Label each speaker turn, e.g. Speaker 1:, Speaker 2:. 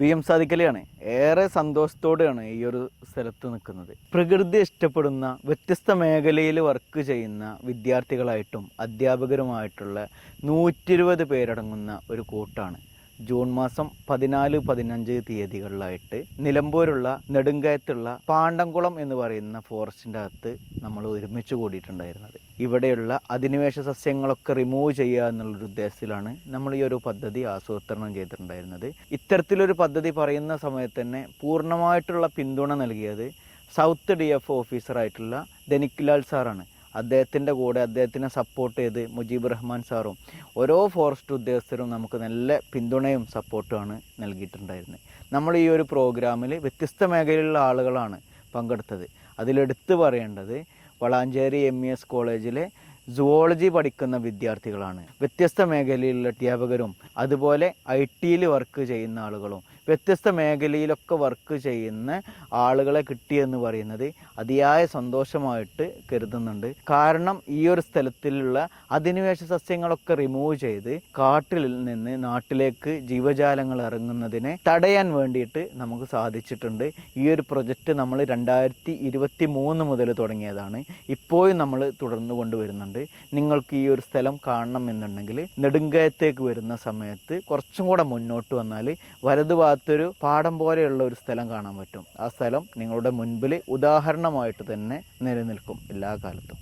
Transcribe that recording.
Speaker 1: V M സാദിക്കലിയാണ് ഏറെ സന്തോഷത്തോടെയാണ് ഈ ഒരു സ്ഥലത്ത് നിൽക്കുന്നത്. പ്രകൃതി ഇഷ്ടപ്പെടുന്ന വ്യത്യസ്ത മേഖലയിൽ വർക്ക് ചെയ്യുന്ന വിദ്യാർത്ഥികളായിട്ടും അധ്യാപകരുമായിട്ടുള്ള നൂറ്റി ഇരുപത് പേരടങ്ങുന്ന ഒരു കൂട്ടാണ്. ജൂൺ മാസം പതിനാല് പതിനഞ്ച് തീയതികളിലായിട്ട് നിലമ്പൂരുള്ള നെടുങ്കയത്തുള്ള പാണ്ടംകുളം എന്ന് പറയുന്ന ഫോറസ്റ്റിന്റെ അകത്ത് നമ്മൾ ഒരുമിച്ച് കൂടിയിട്ടുണ്ടായിരുന്നത്. ഇവിടെയുള്ള അധിനിവേശ സസ്യങ്ങളൊക്കെ റിമൂവ് ചെയ്യുക എന്നുള്ളൊരു ഉദ്ദേശത്തിലാണ് നമ്മൾ ഈ ഒരു പദ്ധതി ആസൂത്രണം ചെയ്തിട്ടുണ്ടായിരുന്നത്. ഇത്തരത്തിലൊരു പദ്ധതി പറയുന്ന സമയത്ത് തന്നെ പൂർണമായിട്ടുള്ള പിന്തുണ നൽകിയത് സൗത്ത് ഡി എഫ് ഓഫീസറായിട്ടുള്ള ധനിക്ലാൽ സാറാണ്. അദ്ദേഹത്തിന്റെ കൂടെ അദ്ദേഹത്തിനെ സപ്പോർട്ട് ചെയ്ത് മുജീബ് റഹ്മാൻ സാറും ഓരോ ഫോറസ്റ്റ് ഉദ്യോഗസ്ഥരും നമുക്ക് നല്ല പിന്തുണയും സപ്പോർട്ടുമാണ് നൽകിയിട്ടുണ്ടായിരുന്നത് നമ്മൾ ഈ ഒരു പ്രോഗ്രാമിൽ വ്യത്യസ്ത മേഖലയിലുള്ള ആളുകളാണ് പങ്കെടുത്തത്. അതിലെടുത്ത് പറയേണ്ടത് വളാഞ്ചേരി എം ഇ എസ് കോളേജിലെ സുവോളജി പഠിക്കുന്ന വിദ്യാർത്ഥികളാണ്. വ്യത്യസ്ത മേഖലയിലുള്ള അധ്യാപകരും അതുപോലെ ഐ ടിയിൽ വർക്ക് ചെയ്യുന്ന ആളുകളും. വ്യത്യസ്ത മേഖലയിലൊക്കെ വർക്ക് ചെയ്യുന്ന ആളുകളെ കിട്ടിയെന്ന് പറയുന്നത് അതിയായ സന്തോഷമായിട്ട് കരുതുന്നുണ്ട്. കാരണം ഈ ഒരു സ്ഥലത്തിലുള്ള അധിനിവേശ സസ്യങ്ങളൊക്കെ റിമൂവ് ചെയ്ത് കാട്ടിൽ നിന്ന് നാട്ടിലേക്ക് ജീവജാലങ്ങൾ ഇറങ്ങുന്നതിനെ തടയാൻ വേണ്ടിയിട്ട് നമുക്ക് സാധിച്ചിട്ടുണ്ട്. ഈ ഒരു പ്രൊജക്റ്റ് നമ്മൾ രണ്ടായിരത്തി ഇരുപത്തി മൂന്ന് മുതൽ തുടങ്ങിയതാണ്. ഇപ്പോഴും നമ്മൾ തുടർന്നു കൊണ്ടുവരുന്നുണ്ട്. നിങ്ങൾക്ക് ഈ ഒരു സ്ഥലം കാണണം എന്നുണ്ടെങ്കിൽ നെടുങ്കയത്തേക്ക് വരുന്ന സമയത്ത് കുറച്ചും കൂടെ മുന്നോട്ട് വന്നാൽ വലതുഭാഗത്തൊരു പാടം പോലെയുള്ള ഒരു സ്ഥലം കാണാൻ പറ്റും. ആ സ്ഥലം നിങ്ങളുടെ മുൻപിൽ ഉദാഹരണമായിട്ട് തന്നെ നിലനിൽക്കും എല്ലാ കാലത്തും.